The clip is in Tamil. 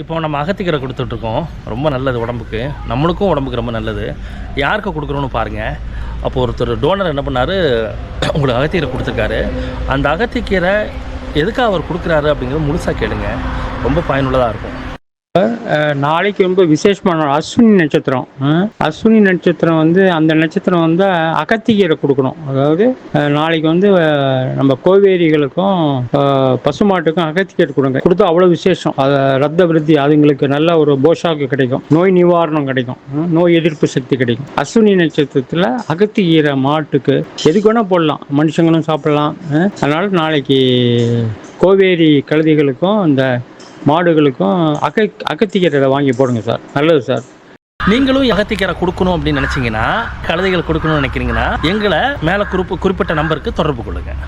இப்போ நம்ம அகத்திக்கீரை கொடுத்துட்ருக்கோம். ரொம்ப நல்லது உடம்புக்கு. நம்மளுக்கும் உடம்புக்கு ரொம்ப நல்லது. யாருக்கு கொடுக்குறோன்னு பாருங்கள் அப்போ ஒருத்தர் டோனர் என்ன பண்ணார்? உங்களுக்கு அகத்திக்கீரை கொடுத்துருக்காரு. அந்த அகத்திக்கீரை எதுக்காக அவர் கொடுக்குறாரு அப்படிங்கிறது முழுசாக கேளுங்க. ரொம்ப பயனுள்ளதாக இருக்கும். நாளைக்கு ரொம்ப விசேஷமான அஸ்வினி நட்சத்திரம். அஸ்வினி நட்சத்திரம் வந்து அந்த நட்சத்திரம் வந்து அகத்திகரை கொடுக்கணும். அதாவது நாளைக்கு வந்து நம்ம கோவேரிகளுக்கும் பசுமாட்டுக்கும் அகத்திக்கீரை கொடுங்க. கொடுத்தா அவ்வளோ விசேஷம். அது ரத்த விருத்தி அதுங்களுக்கு நல்ல ஒரு போஷாக்கு கிடைக்கும். நோய் நிவாரணம் கிடைக்கும். நோய் எதிர்ப்பு சக்தி கிடைக்கும். அஸ்வினி நட்சத்திரத்தில் அகத்திக்கீரை மாட்டுக்கு எதுக்கு வேணால் போடலாம். மனுஷங்களும் சாப்பிடலாம். அதனால் நாளைக்கு கோவேரி கழுதிகளுக்கும் இந்த மாடுகளுக்கும் அக அகத்திக்கீரை வாங்கி போடுங்க சார். நல்லது சார். நீங்களும் அகத்திக்கீரை கொடுக்கணும் அப்படின்னு நினச்சிங்கன்னா கழுதைகள் கொடுக்கணும்னு நினைக்கிறீங்கன்னா எங்களை மேலே குறிப்பு குறிப்பிட்ட நம்பருக்கு தொடர்பு கொள்ளுங்கள்